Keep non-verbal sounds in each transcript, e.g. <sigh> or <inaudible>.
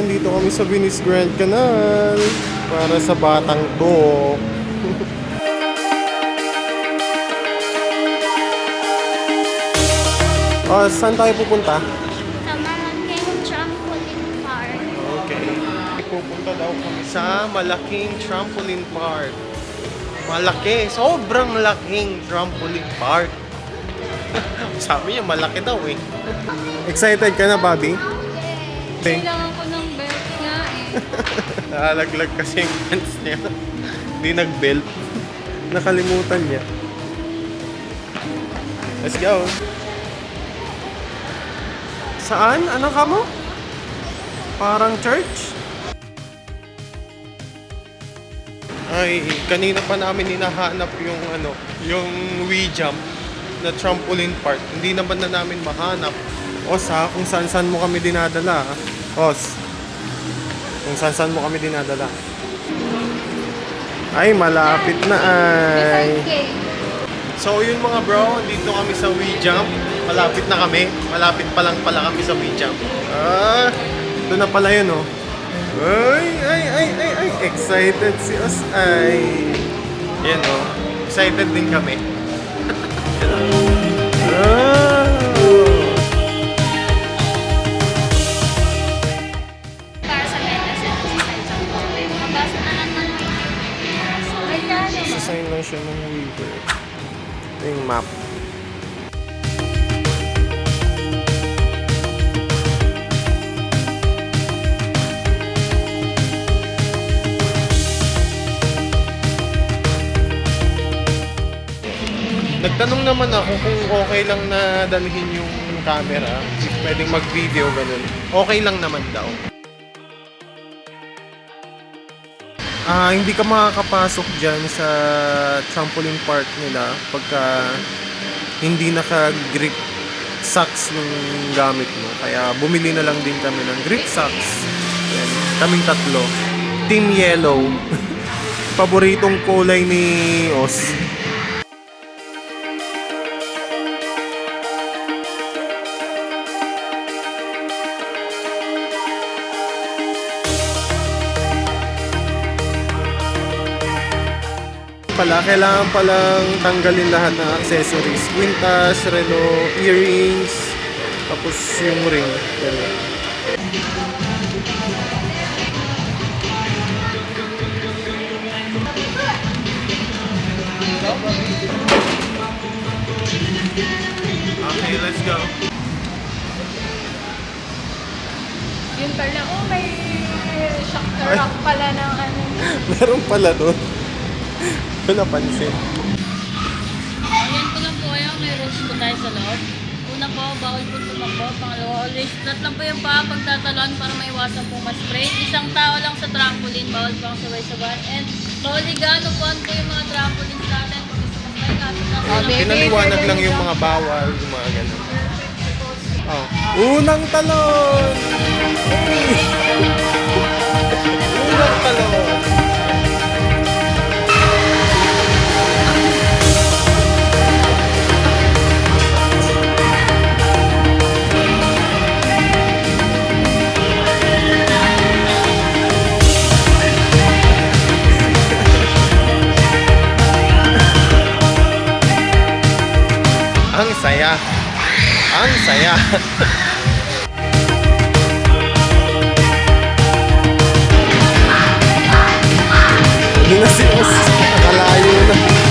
andito kami sa Venice Grand Canal para sa batang to. oh, <laughs> saan tayo pupunta? Sa malaking trampoline park. Okay. Pupunta daw kami sa malaking trampoline park. Malaki, sobrang laking trampoline park. <laughs> Sabi niya malaki daw eh. Excited ka na, Bobby? Kailangan ko ng belt nga eh. <laughs> Nalaglag kasi yung pants niya. Hindi nag-belt. Nakalimutan niya. Let's go. Saan? Ano ka mo? Parang church? Ay, kanina pa namin hinahanap yung ano, yung Wii Jump na trampoline park. Hindi naman na namin mahanap. Os ha, kung saan saan mo kami dinadala. ha? Os, kung saan saan mo kami dinadala. Ay, malapit na ay. So yun mga bro, dito kami sa Wii Jump. Malapit na kami. Malapit pa lang pala kami sa Wii Jump. Ah, ito na pala yun oh. Ay, ay, ay, ay, ay. Excited si Os ay. Yan oh. Excited din kami. <laughs> siya ng waiver. Ito yung map. Nagtanong naman ako kung okay lang na dalhin yung camera. Pwedeng mag-video, ganun. Okay lang naman daw. Ah, hindi ka makakapasok diyan sa trampoline park nila pagka hindi naka-grip socks yung gamit mo. Kaya bumili na lang din kami ng grip socks. Yan, kaming tatlo. Team Yellow. <laughs> Paboritong kulay ni Os. Pala, kailangan palang tanggalin lahat ng accessories. Quintas, relo, earrings, tapos yung ring. Ganun. Okay, let's go. Yun pala. Oh, may shock rock pala ng ano. <laughs> Meron pala doon. Wala pansin. Ayan ko lang po kayo, may rules po tayo sa loob. Una po, bawal po tumakbo. Pangalawa, always flat lang po yung paa pagtataluan para maiwasan po ma-spray. Isang tao lang sa trampoline, bawal po ang sabay-sabay. And bawal igano po po yung mga trampolines natin kung gusto mag-try. Kaso nasa Oh, lang baby. Pinaliwanag lang yung mga bawal, yung mga ganun. Oh. Unang talon! <laughs> Unang talon! Ang saya. Ang saya. Hindi na si Os. Nakalayo na.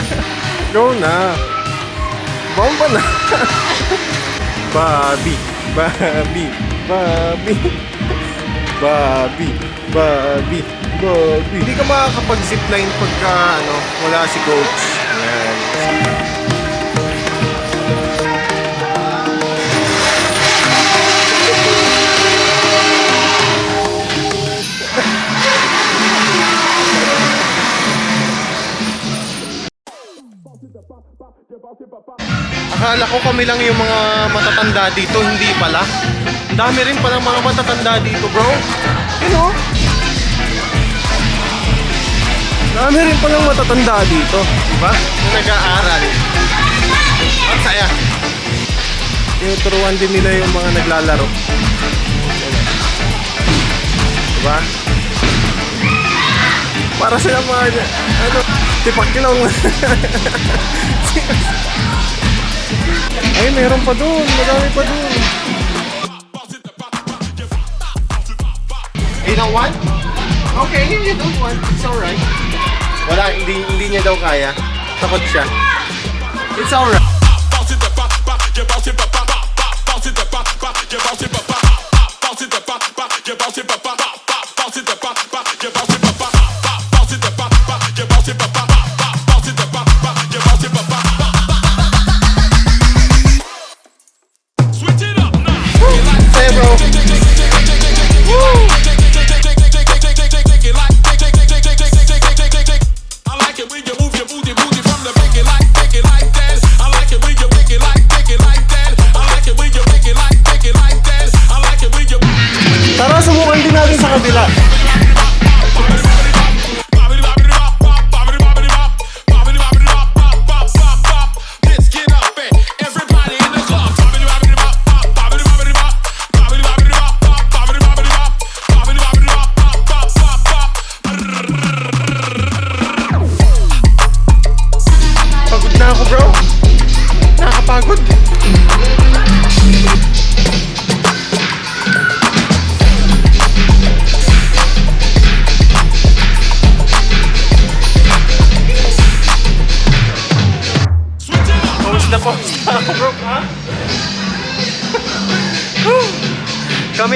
<laughs> Go na. Bomba na. Bobby, Bobby, Bobby. Bobby, Bobby, Bobby. Hindi ka makakapag-zipline pagka ano, wala si coach. Ayan. Akala ko kami lang yung mga matatanda dito, hindi pala. Ang dami rin palang mga matatanda dito, bro. You know? Dami rin palang matatanda dito, di ba? Na nag-aaral. Ang saya. Tinuturuan din nila yung mga naglalaro. Di ba? Para sila mga, ano, tipakilong. Ay, meron pa doon. Madami pa doon. You don't want? Okay, you don't want. It's alright. Wala, hindi, hindi niya daw kaya. Takot siya. It's alright.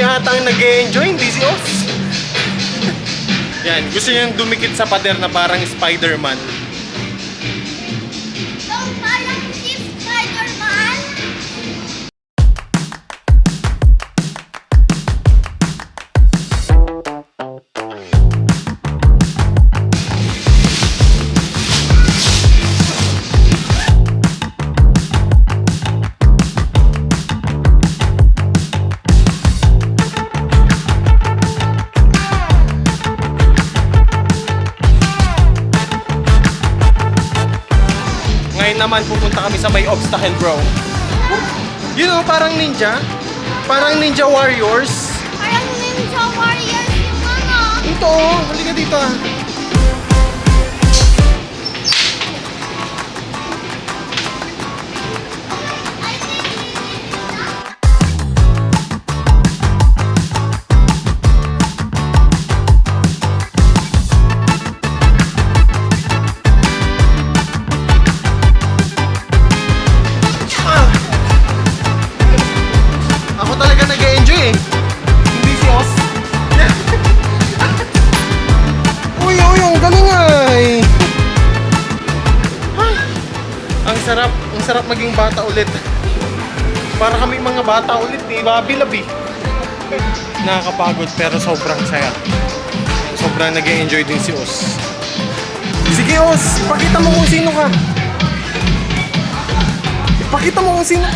Kami ata ang nag enjoy hindi si Oz. Yan, gusto niyang dumikit sa pader na parang Spider-Man. Sa may obstacle, bro. You know, parang ninja. Parang ninja warriors. Parang Ninja Warriors yung ano. Ito, halika dito ah. Ulit. Para kami mga bata ulit eh, babi-labi. Nakakapagod pero sobrang saya. Sobrang nag enjoy din si Oz. Sige Oz, pakita mo kung sino ka. Ipakita mo kung sino.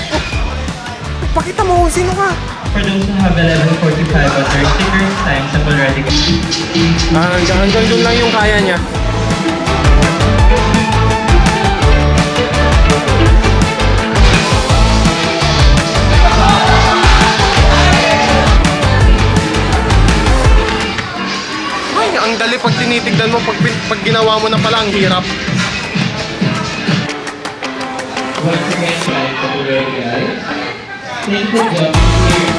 Ipakita mo kung sino ka. For those who have 1145 or 30 stickers, times have already Ah, hanggang, hanggang doon lang yung kaya niya. Madali pag tinitignan mo, pag, pag ginawa mo na pala, ang hirap. Once again, guys. Thank you,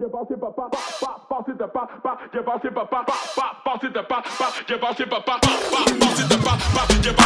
j'ai pensé papa, pensé de papa, j'ai pensé papa, pensé de papa, j'ai pensé papa, pensé de papa, j'ai pensé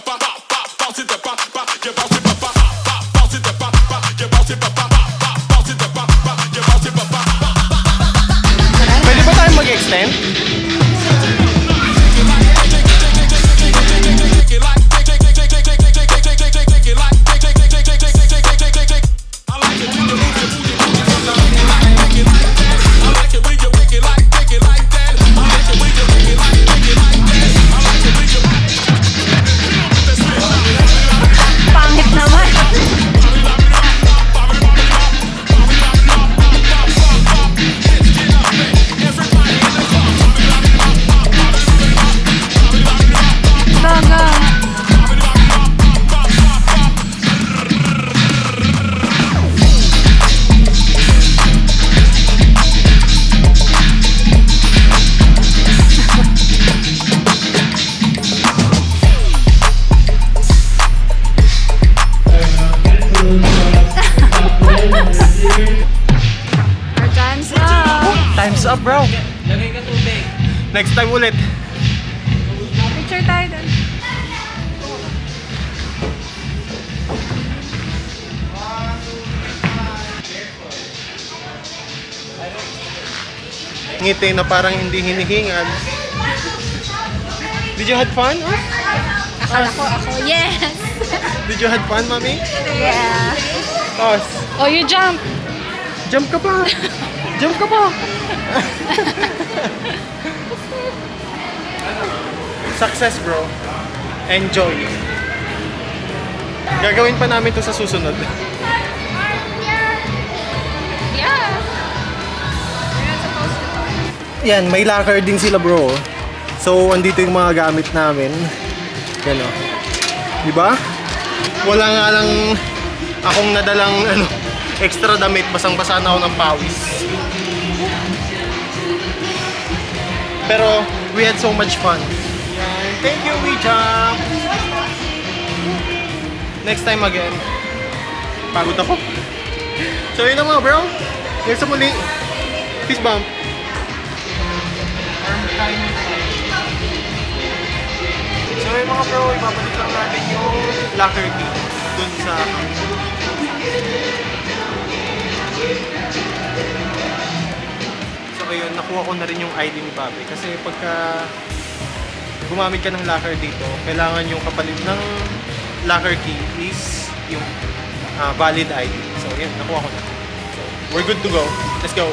pa pa pa. Next time ulit. Picture tayo dun. Ngiti na parang hindi hinihingal. Did you had fun? Huh? Akala ko ako, yes! Did you had fun, mami? Yeah. Tos. Oh, you jump! Jump ka pa! Jump ka pa! <laughs> Success, bro. Enjoy. Gagawin pa namin to sa susunod. <laughs> Yan, may locker din sila, bro. So, andito yung mga gamit namin. Yan, o. Di ba? Wala nga lang akong nadalang <laughs> ano, extra damit. Basang-basa na ako ng pawis. Pero, we had so much fun. Thank you, Wijam! Next time again. Pagod ako. So, yun na mga bro. Here's sa muli. Peace bump. So yung mga bro, ibabalik lang natin yung locker key dun sa So ayun, nakuha ko na rin yung ID ni Bobby. Kasi pagka gumamit ka ng locker dito, kailangan yung kapalit ng locker key is yung ah, valid ID. So yun, nakuha ko na. So, we're good to go. Let's go.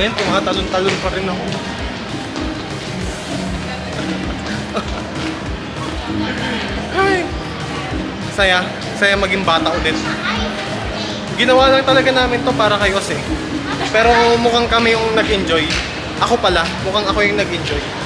Ngayon, tumatalon-talon pa rin ako. <laughs> Ay! Saya. Saya maging bata ulit. Ginawa lang talaga namin to para kayo kasi. Pero mukhang kami yung nag-enjoy. Ako pala, mukhang ako yung nag-enjoy.